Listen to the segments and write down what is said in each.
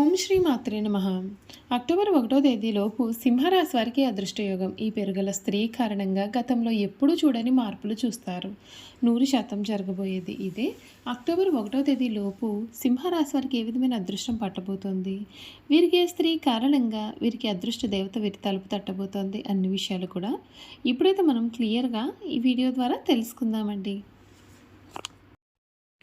ఓం శ్రీ మాత్రే నమ. అక్టోబర్ ఒకటో తేదీలోపు సింహరాశి వారికి అదృష్టయోగం. ఈ పెరుగల స్త్రీ కారణంగా గతంలో ఎప్పుడూ చూడని మార్పులు చూస్తారు. నూరు శాతం జరగబోయేది ఇదే. అక్టోబర్ ఒకటో తేదీలోపు సింహరాశి వారికి ఏ విధమైన అదృష్టం పట్టబోతోంది? వీరికి ఏ స్త్రీ కారణంగా వీరికి అదృష్ట దేవత వీరి తలుపు తట్టబోతోంది అన్ని విషయాలు కూడా ఇప్పుడైతే మనం క్లియర్గా ఈ వీడియో ద్వారా తెలుసుకుందామండి.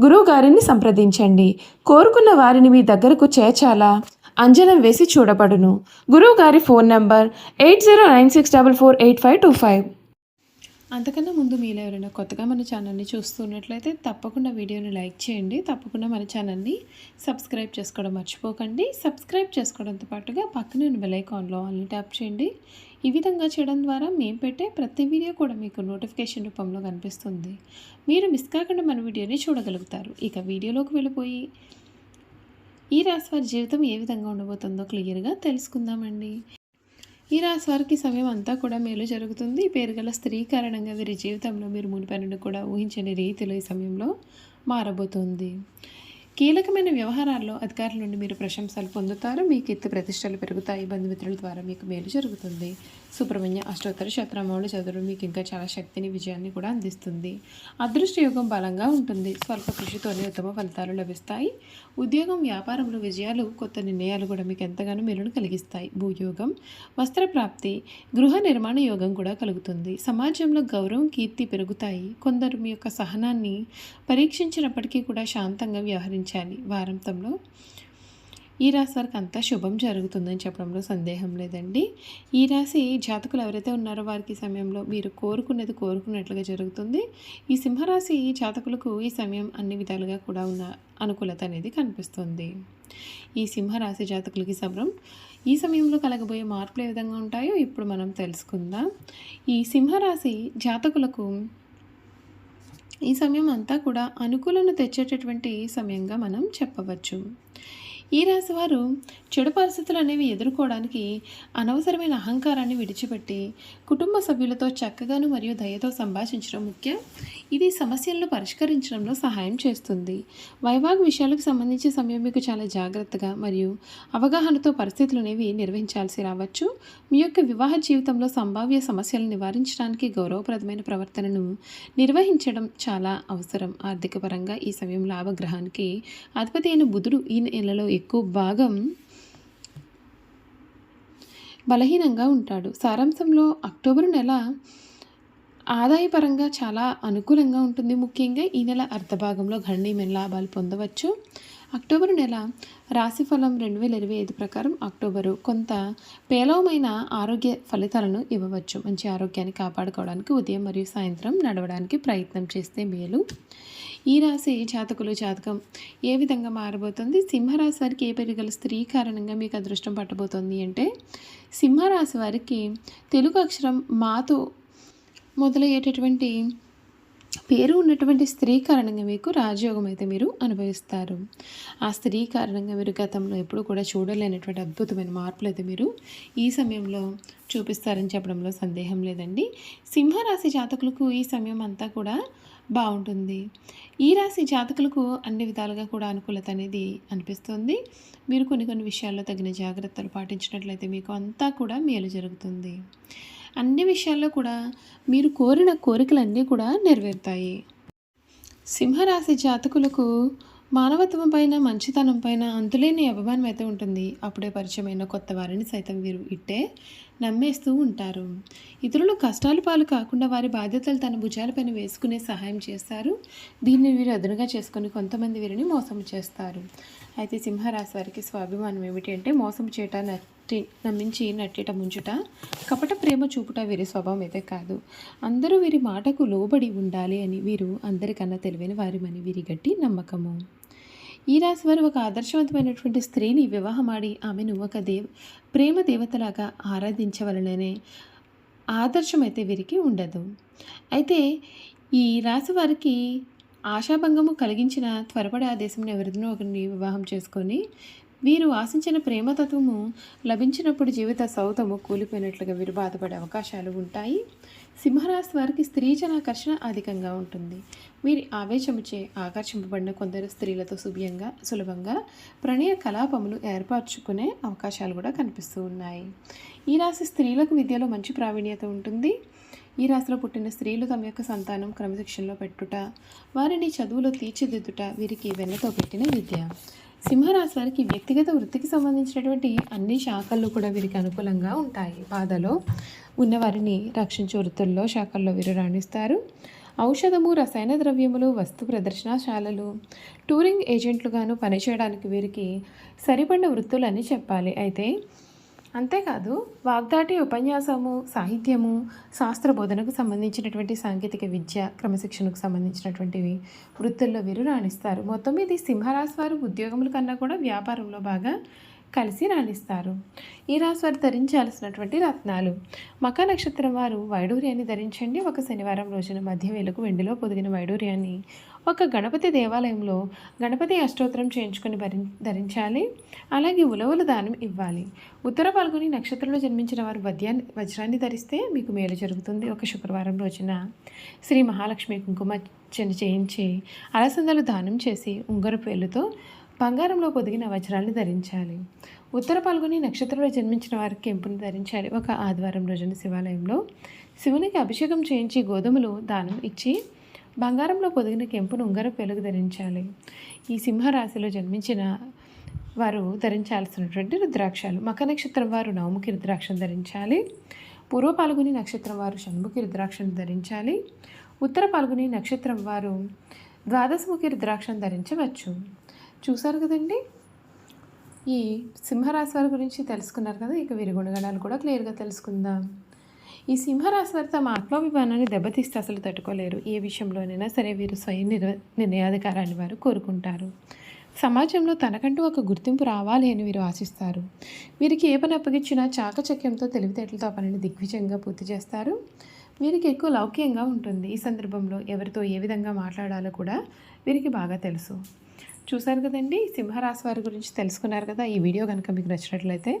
గురువు గారిని సంప్రదించండి. కోరుకున్న వారిని మీ దగ్గరకు చేర్చాలా? అంజనం వేసి చూడబడును. గురువు గారి phone number eight zero nine six double four eight five two five. అంతకన్నా ముందు మీలో ఎవరైనా కొత్తగా మన ఛానల్ని చూస్తున్నట్లయితే తప్పకుండా వీడియోని లైక్ చేయండి. తప్పకుండా మన ఛానల్ని సబ్స్క్రైబ్ చేసుకోవడం మర్చిపోకండి. సబ్స్క్రైబ్ చేసుకోవడంతో పాటుగా పక్కన ఉన్న ఆల్ని ట్యాప్ చేయండి. ఈ విధంగా చేయడం ద్వారా మేము పెట్టే ప్రతి వీడియో కూడా మీకు నోటిఫికేషన్ రూపంలో కనిపిస్తుంది. మీరు మిస్ కాకుండా మన వీడియోని చూడగలుగుతారు. ఇక వీడియోలోకి వెళ్ళిపోయి ఈ రాశి వారి జీవితం ఏ విధంగా ఉండబోతుందో క్లియర్గా తెలుసుకుందామండి. ఈ రాశి వారికి సమయం అంతా కూడా మేలు జరుగుతుంది. పేరుగల పేరు గల స్త్రీ కారణంగా వీరి జీవితంలో మీరు మునిపై కూడా ఊహించని రీతిలో ఈ సమయంలో మారబోతుంది. కీలకమైన వ్యవహారాల్లో అధికారుల నుండి మీరు ప్రశంసలు పొందుతారు. మీ కీర్తి ప్రతిష్టలు పెరుగుతాయి. బంధుమిత్రుల ద్వారా మీకు మేలు జరుగుతుంది. సుబ్రహ్మణ్య అష్టోత్తర శత్రమౌళి చదువు మీకు ఇంకా చాలా శక్తిని విజయాన్ని కూడా అందిస్తుంది. అదృష్ట యోగం బలంగా ఉంటుంది. స్వల్ప కృషితోనే ఉత్తమ ఫలితాలు లభిస్తాయి. ఉద్యోగం వ్యాపారంలో విజయాలు కొత్త నిర్ణయాలు కూడా మీకు ఎంతగానో మేలును కలిగిస్తాయి. భూయోగం వస్త్ర ప్రాప్తి గృహ నిర్మాణ యోగం కూడా కలుగుతుంది. సమాజంలో గౌరవం కీర్తి పెరుగుతాయి. కొందరు మీ యొక్క సహనాన్ని పరీక్షించినప్పటికీ కూడా శాంతంగా వ్యవహరించారు వ్యవహరించాలి వారాంతంలో ఈ రాశి వారికి అంతా శుభం జరుగుతుందని చెప్పడంలో సందేహం లేదండి. ఈ రాశి జాతకులు ఎవరైతే ఉన్నారో వారికి సమయంలో మీరు కోరుకునేది కోరుకున్నట్లుగా జరుగుతుంది. ఈ సింహరాశి జాతకులకు ఈ సమయం అన్ని విధాలుగా కూడా ఉన్న అనుకూలత అనేది కనిపిస్తుంది. ఈ సింహరాశి జాతకులకి సమరం ఈ సమయంలో కలగబోయే మార్పులు ఏ విధంగా ఉంటాయో ఇప్పుడు మనం తెలుసుకుందాం. ఈ సింహరాశి జాతకులకు ఈ సమయం అంతా కూడా అనుకూలను తెచ్చేటటువంటి సమయంగా మనం చెప్పవచ్చు. ఈ రాశి వారు చెడు పరిస్థితులు అనేవి ఎదుర్కోవడానికి అనవసరమైన అహంకారాన్ని విడిచిపెట్టి కుటుంబ సభ్యులతో చక్కగాను మరియు దయతో సంభాషించడం ముఖ్యం. ఇది సమస్యలను పరిష్కరించడంలో సహాయం చేస్తుంది. వైవాగ్ విషయాలకు సంబంధించి సమయం మీకు చాలా జాగ్రత్తగా మరియు అవగాహనతో పరిస్థితులు అనేవి నిర్వహించాల్సి రావచ్చు. మీ యొక్క వివాహ జీవితంలో సంభావ్య సమస్యలను నివారించడానికి గౌరవప్రదమైన ప్రవర్తనను నిర్వహించడం చాలా అవసరం. ఆర్థిక పరంగా ఈ సమయం లాభగ్రహానికి అధిపతి అయిన బుధుడు ఈ నెలలో ఎక్కువ భాగం బలహీనంగా ఉంటాడు. సారాంశంలో అక్టోబర్ నెల ఆదాయపరంగా చాలా అనుకూలంగా ఉంటుంది. ముఖ్యంగా ఈ నెల అర్ధభాగంలో గణనీయమైన లాభాలు పొందవచ్చు. అక్టోబర్ నెల రాశిఫలం రెండు వేల ఇరవై ఐదు ప్రకారం అక్టోబరు కొంత పేలవమైన ఆరోగ్య ఫలితాలను ఇవ్వవచ్చు. మంచి ఆరోగ్యాన్ని కాపాడుకోవడానికి ఉదయం మరియు సాయంత్రం నడవడానికి ప్రయత్నం చేస్తే మేలు. ఈ రాశి జాతకులు జాతకం ఏ విధంగా మారబోతుంది? సింహరాశి వారికి ఏ పెరిగల స్త్రీ కారణంగా మీకు అదృష్టం పట్టబోతోంది అంటే సింహరాశి వారికి తెలుగు అక్షరం మాతో మొదలయ్యేటటువంటి పేరు ఉన్నటువంటి స్త్రీ కారణంగా మీకు రాజయోగం అయితే మీరు అనుభవిస్తారు. ఆ స్త్రీ కారణంగా మీరు గతంలో ఎప్పుడు కూడా చూడలేనటువంటి అద్భుతమైన మార్పులు అయితే మీరు ఈ సమయంలో చూపిస్తారని చెప్పడంలో సందేహం లేదండి. సింహరాశి జాతకులకు ఈ సమయం అంతా కూడా బాగుంటుంది. ఈ రాశి జాతకులకు అన్ని విధాలుగా కూడా అనుకూలత అనేది అనిపిస్తుంది. మీరు కొన్ని కొన్ని విషయాల్లో తగిన జాగ్రత్తలు పాటించినట్లయితే మీకు అంతా కూడా మేలు జరుగుతుంది. అన్ని విషయాల్లో కూడా మీరు కోరిన కోరికలన్నీ కూడా నెరవేరుతాయి. సింహరాశి జాతకులకు మానవత్వం పైన మంచితనం పైన అంతులేని అభిమానం అయితే ఉంటుంది. అప్పుడే పరిచయమైన కొత్త వారిని సైతం వీరు ఇట్టే నమ్మేస్తూ ఉంటారు. ఇతరులు కష్టాలు పాలు కాకుండా వారి బాధ్యతలు తన భుజాలపైన వేసుకునే సహాయం చేస్తారు. దీన్ని వీరు అదునుగా చేసుకొని కొంతమంది వీరిని మోసం చేస్తారు. అయితే సింహరాశి వారికి స్వాభిమానం ఏమిటి అంటే మోసం చేయట నట్టి నమ్మించి నట్టిట ముంచుట కపట ప్రేమ చూపుట వీరి స్వభావం అయితే కాదు. అందరూ వీరి మాటకు లోబడి ఉండాలి అని వీరు అందరికన్నా తెలివైన వారిమని వీరి గట్టి నమ్మకము. ఈ రాశి వారు ఒక ఆదర్శవంతమైనటువంటి స్త్రీని వివాహమాడి ఆమెను ఒక దేవ ప్రేమ దేవతలాగా ఆరాధించవలననే ఆదర్శం అయితే వీరికి ఉండదు. అయితే ఈ రాశి వారికి ఆశాభంగము కలిగించిన త్వరపడి ఆ దేశంలో ఎవరినో ఒకరిని వివాహం చేసుకొని వీరు ఆశించిన ప్రేమతత్వము లభించినప్పుడు జీవిత సౌతము కూలిపోయినట్లుగా వీరు బాధపడే అవకాశాలు ఉంటాయి. సింహరాశి వారికి స్త్రీ జనాకర్షణ అధికంగా ఉంటుంది. వీరి ఆవేశముచే ఆకర్షింపబడిన కొందరు స్త్రీలతో సుభ్యంగా సులభంగా ప్రణయ కలాపములు ఏర్పరచుకునే అవకాశాలు కూడా కనిపిస్తూ ఉన్నాయి. ఈ రాశి స్త్రీలకు విద్యలో మంచి ప్రావీణ్యత ఉంటుంది. ఈ రాశిలో పుట్టిన స్త్రీలు తమ యొక్క సంతానం క్రమశిక్షణలో పెట్టుట వారిని చదువులో తీర్చిదిద్దుట వీరికి వెన్నతో పెట్టిన విద్య. సింహరాశి వారికి వ్యక్తిగత వృత్తికి సంబంధించినటువంటి అన్ని శాఖల్లో కూడా వీరికి అనుకూలంగా ఉంటాయి. బాధలో ఉన్నవారిని రక్షించే వృత్తుల్లో శాఖల్లో వీరు రాణిస్తారు. ఔషధము రసాయన ద్రవ్యములు వస్తు ప్రదర్శనశాలలు టూరింగ్ ఏజెంట్లుగాను పనిచేయడానికి వీరికి సరిపడిన వృత్తులని చెప్పాలి. అయితే అంతేకాదు వాగ్దాటి ఉపన్యాసము సాహిత్యము శాస్త్ర బోధనకు సంబంధించినటువంటి సాంకేతిక విద్య క్రమశిక్షణకు సంబంధించినటువంటివి వృత్తుల్లో వీరు రాణిస్తారు. మొత్తం ఇది సింహరాశి వారు ఉద్యోగముల కన్నా కూడా వ్యాపారంలో బాగా కలిసి రాణిస్తారు. ఈ రాశి వారు ధరించాల్సినటువంటి రత్నాలు. మక నక్షత్రం వారు వైడూర్యాన్ని ధరించండి. ఒక శనివారం రోజున మధ్య వేలకు వెండిలో పొదిగిన వైడూర్యాన్ని ఒక గణపతి దేవాలయంలో గణపతి అష్టోత్తరం చేయించుకొని భరి ధరించాలి. అలాగే ఉలవల దానం ఇవ్వాలి. ఉత్తర పాల్గొని నక్షత్రంలో జన్మించిన వారు వద్యాన్ని వజ్రాన్ని ధరిస్తే మీకు మేలు జరుగుతుంది. ఒక శుక్రవారం రోజున శ్రీ మహాలక్ష్మి కుంకుమ చెని చేయించి అలసందలు దానం చేసి ఉంగరు పేలుతో బంగారంలో పొదిగిన వజ్రాన్ని ధరించాలి. ఉత్తర పాల్గొని నక్షత్రంలో జన్మించిన వారికి కెంపుని ధరించాలి. ఒక ఆదివారం రోజున శివాలయంలో శివునికి అభిషేకం చేయించి గోధుమలు దానం ఇచ్చి బంగారంలో పొదిగిన కెంపును ఉంగరం పెలుగు ధరించాలి. ఈ సింహరాశిలో జన్మించిన వారు ధరించాల్సినటువంటి రుద్రాక్షాలు. మక నక్షత్రం వారు నవముఖి రుద్రాక్షను ధరించాలి. పూర్వ పాల్గొని నక్షత్రం వారు షణ్ముఖి రుద్రాక్షను ధరించాలి. ఉత్తర పాల్గొని నక్షత్రం వారు ద్వాదశముఖి రుద్రాక్షను ధరించవచ్చు. చూసారు కదండి? ఈ సింహరాశి వారి గురించి తెలుసుకున్నారు కదా ఇక వీరి గుణగణాలు కూడా క్లియర్గా తెలుసుకుందాం. ఈ సింహరాశి వారు తమ ఆత్మాభిమానాన్ని దెబ్బతీస్తే అసలు తట్టుకోలేరు. ఏ విషయంలోనైనా సరే వీరు స్వయం నిర్వ నిర్ణయాధికారాన్ని వారు కోరుకుంటారు. సమాజంలో తనకంటూ ఒక గుర్తింపు రావాలి అని వీరు ఆశిస్తారు. వీరికి ఏ పని అప్పగించినా చాకచక్యంతో తెలివితేటలతో ఆ పనిని దిగ్విజయంగా పూర్తి చేస్తారు. వీరికి ఎక్కువ లౌక్యంగా ఉంటుంది. ఈ సందర్భంలో ఎవరితో ఏ విధంగా మాట్లాడాలో కూడా వీరికి బాగా తెలుసు. చూశారు కదండి? సింహరాశి వారి గురించి తెలుసుకున్నారు కదా? ఈ వీడియో కనుక మీకు నచ్చినట్లయితే